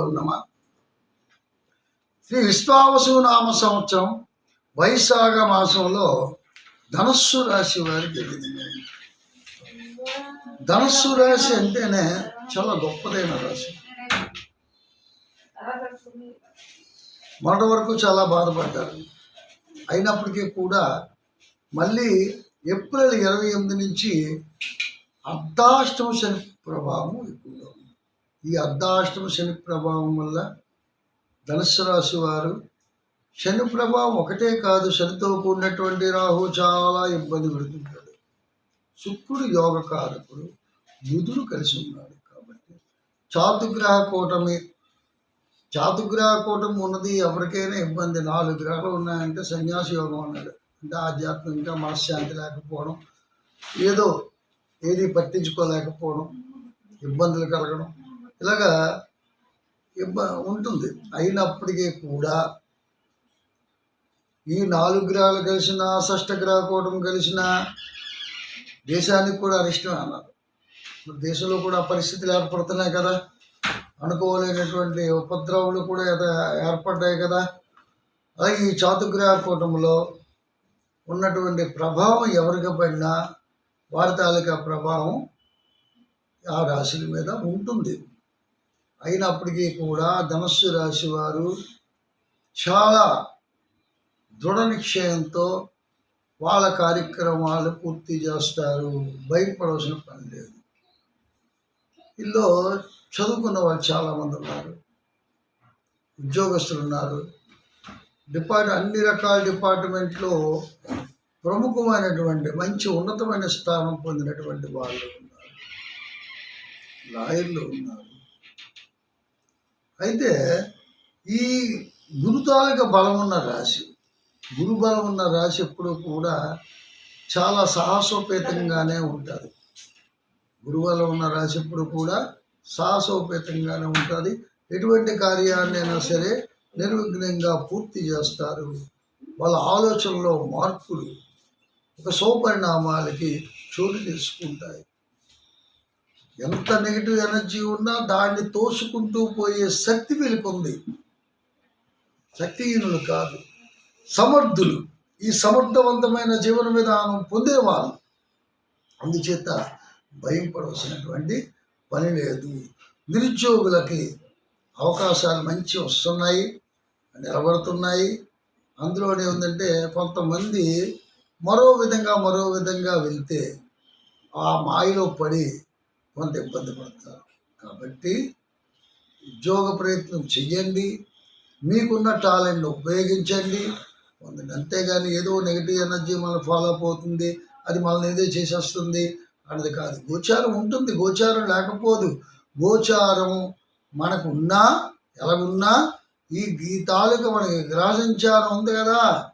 ఉన్నమా? శ్రీ విశ్వావసు నామ సంవత్సరం వైశాఖ మాసంలో ధనస్సు రాశి వారికి జరిగింది ధనస్సు రాశి అంటేనే చాలా గొప్పదైన రాశి. మొదటి వరకు చాలా బాధపడ్డారు. అయినప్పటికీ కూడా మళ్ళీ ఏప్రిల్ ఇరవై ఎనిమిది నుంచి అర్ధాష్టమ శని ప్రభావం ఎక్కువ. ఈ అర్ధాష్టమ శని ప్రభావం వల్ల ధనుస్సు రాశి వారు శని ప్రభావం ఒకటే కాదు శనితో కూడినటువంటి రాహు చాలా ఇబ్బంది పెడుతుంటాడు. శుక్రుడు యోగకారకుడు బుధుడు కలిసి ఉన్నాడు కాబట్టి చాతుగ్రహ కూటమి చాతుగ్రహ కూటమి ఉన్నది ఎవరికైనా ఇబ్బంది. నాలుగు గ్రహాలు ఉన్నాయంటే సన్యాస యోగం అన్నాడు. అంటే ఆధ్యాత్మికంగా మనశ్శాంతి లేకపోవడం ఏదో ఏది పట్టించుకోలేకపోవడం ఇబ్బందులు కలగడం ఇలాగా ఇబ్బ ఉంటుంది. అయినప్పటికీ కూడా ఈ నాలుగు గ్రహాలు కలిసిన షష్ట గ్రహ కూటం కలిసిన దేశానికి కూడా అరిష్టం అన్నారు. దేశంలో కూడా పరిస్థితులు ఏర్పడుతున్నాయి కదా. అనుకోలేనటువంటి ఉపద్రవాలు కూడా ఏర్పడ్డాయి కదా. అలాగే ఈ చాతుగ్రహ కూటమిలో ఉన్నటువంటి ప్రభావం ఎవరికి పడినా వారి తాలూకా ప్రభావం ఆ రాశుల మీద ఉంటుంది. అయినప్పటికీ కూడా ధనస్సు రాశి వారు చాలా దృఢ నిశ్చయంతో వాళ్ళ కార్యక్రమాలు పూర్తి చేస్తారు. భయపడవలసిన పని లేదు. ఇందులో చదువుకున్న వాళ్ళు చాలామంది ఉన్నారు. ఉద్యోగస్తులు ఉన్నారు. డిపార్ట్ అన్ని రకాల డిపార్ట్మెంట్లో ప్రముఖమైనటువంటి మంచి ఉన్నతమైన స్థానం పొందినటువంటి వాళ్ళు ఉన్నారు. లాయర్లు ఉన్నారు. అయితే ఈ గురుతాలిక బలం ఉన్న రాశి గురు బలం ఉన్న రాశి ఎప్పుడు కూడా చాలా సాహసోపేతంగానే ఉంటుంది. గురుబలం ఉన్న రాశి ఎప్పుడు కూడా సాహసోపేతంగానే ఉంటుంది. ఎటువంటి కార్యాన్నైనా సరే నిర్విఘ్నంగా పూర్తి చేస్తారు. వాళ్ళ ఆలోచనలో మార్పులు ఒక సౌపరిణామాలకి చోటు తీసుకుంటాయి ఎంత నెగిటివ్ ఎనర్జీ ఉన్నా దాన్ని తోసుకుంటూ పోయే శక్తి వీళ్ళకుంది. శక్తిహీనులు కాదు సమర్థులు. ఈ సమర్థవంతమైన జీవన విధానం పొందేవాళ్ళు. అందుచేత భయం పడవలసినటువంటి పని లేదు. నిరుద్యోగులకి అవకాశాలు మంచి వస్తున్నాయి నిలబడుతున్నాయి. అందులోనే ఉందంటే కొంతమంది మరో విధంగా మరో విధంగా వెళ్తే ఆ మాయలో పడి కొంత ఇబ్బంది పడతారు. కాబట్టి ఉద్యోగ ప్రయత్నం చెయ్యండి. మీకున్న టాలెంట్ ఉపయోగించండి. పొందండి అంతేగాని ఏదో నెగిటివ్ ఎనర్జీ మనల్ని ఫాలో అప్ అవుతుంది. అది మనల్ని ఏదో చేసేస్తుంది. అన్నది కాదు. గోచారం ఉంటుంది. గోచారం లేకపోదు. గోచారం మనకున్నా ఎలాగున్నా ఈ ఈ తాలూకా మనకి గ్రహసంచారం ఉంది కదా.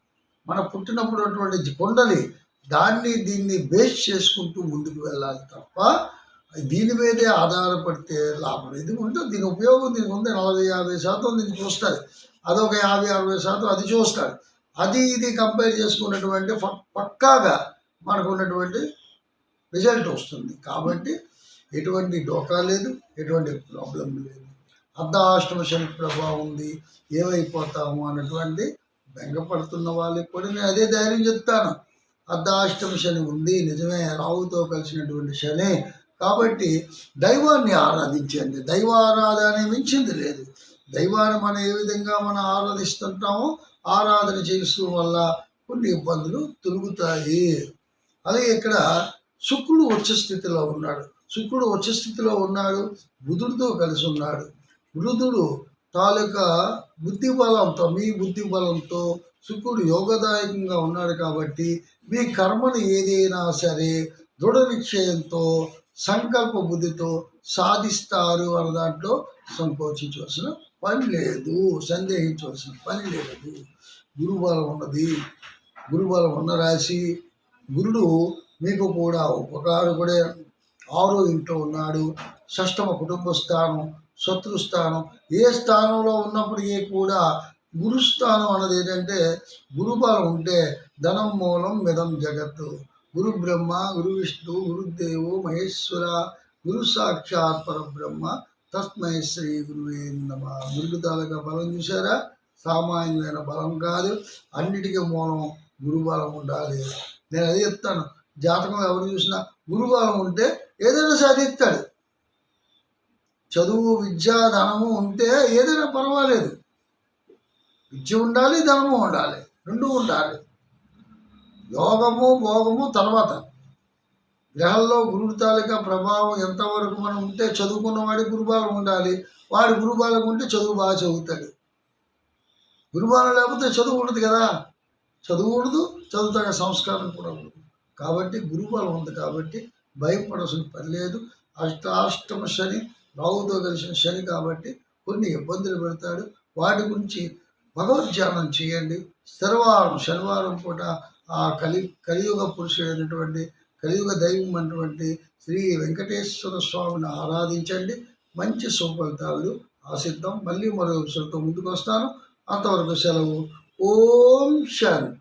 మన పుట్టినప్పుడు అటువంటి కొండలి దాన్ని దీన్ని బేస్ చేసుకుంటూ ముందుకు వెళ్ళాలి తప్ప దీని మీదే ఆధారపడితే లాభం. ఇది ఉంటే దీని ఉపయోగం దీనికి ఉంది నలభై యాభై శాతం దీన్ని చూస్తుంది అదొక యాభై అరవై శాతం అది చూస్తాడు. అది ఇది కంపేర్ చేసుకున్నటువంటి పక్కాగా మనకు ఉన్నటువంటి రిజల్ట్ వస్తుంది. కాబట్టి ఎటువంటి డోకా లేదు ఎటువంటి ప్రాబ్లం లేదు. అర్ధాష్టమ శని ప్రభావం ఉంది ఏమైపోతాము అన్నటువంటి బెంగపడుతున్న వాళ్ళకి కూడా నేను అదే ధైర్యం చెప్తాను. అర్ధాష్టమ శని ఉంది నిజమే రావుతో కలిసినటువంటి శని కాబట్టి దైవాన్ని ఆరాధించండి. దైవారాధన మించింది లేదు. దైవాన్ని మనం ఏ విధంగా మనం ఆరాధిస్తుంటామో ఆరాధన చేయడం వల్ల కొన్ని ఇబ్బందులు తొలుగుతాయి. అలాగే ఇక్కడ శుక్రుడు ఉచ్చ స్థితిలో ఉన్నాడు. శుక్రుడు ఉచ్చ స్థితిలో ఉన్నాడు. బుధుడితో కలిసి ఉన్నాడు. బుధుడు తాలూకా బుద్ధి బలంతో మీ బుద్ధి బలంతో శుక్రుడు యోగదాయకంగా ఉన్నాడు కాబట్టి మీ కర్మను ఏదైనా సరే దృఢ నిశ్చయంతో సంకల్ప బుద్ధితో సాధిస్తారు అన్న దాంట్లో సంకోచించవలసిన పని లేదు సందేహించవలసిన పని లేదు. గురుబలం ఉన్నది. గురుబలం ఉన్న రాశి గురుడు మీకు కూడా ఉపకారకుడే ఆరో ఇంట్లో ఉన్నాడు. షష్టమ కుటుంబ స్థానం శత్రు స్థానం ఏ స్థానంలో ఉన్నప్పటికీ కూడా గురుస్థానం అన్నది ఏంటంటే గురుబలం ఉంటే ధనం మూలం మిదం జగత్తు. గురు బ్రహ్మ గురు విష్ణు గురుదేవు మహేశ్వర గురు సాక్షాత్ పరబ్రహ్మ తస్మై శ్రీ గురువే నమ. మృగుతాలుగా బలం చూసారా సామాన్యమైన బలం కాదు. అన్నిటికీ మూలం గురుబలం ఉండాలి. నేను అది చెప్తాను. జాతకం ఎవరు చూసినా గురుబలం ఉంటే ఏదైనా సాధిస్తాడు. చదువు విద్య ధనము ఉంటే ఏదైనా పర్వాలేదు. విద్య ఉండాలి ధనము ఉండాలి. రెండు ఉండాలి. యోగము భోగము తర్వాత. గ్రహంలో గురువు తాలూకా ప్రభావం ఎంతవరకు మనం ఉంటే చదువుకున్న వాడి గురుబాలం ఉండాలి. వాడి గురుబాలం ఉంటే చదువు బాగా చదువుతాడు. గురుబాలం లేకపోతే చదువు ఉండదు కదా. చదువు ఉండదు చదువుతాక సంస్కారం కూడా ఉండదు. కాబట్టి గురుబలం ఉంది కాబట్టి భయపడాల్సిన పని లేదు. అష్టాష్టమ శని రావుతో కలిసిన శని కాబట్టి కొన్ని ఇబ్బందులు పెడతాడు. వాటి గురించి భగవద్ధ్యానం చేయండి. శనివారం శనివారం పూట ఆ కలి కలియుగ పురుషుడైనటువంటి కలియుగ దైవం అటువంటి శ్రీ వెంకటేశ్వర స్వామిని ఆరాధించండి. మంచి సుఫలితాలు ఆశిద్దాం. మళ్ళీ మరో విషయంతో ముందుకు వస్తాను. అంతవరకు సెలవు. ఓం శాంతి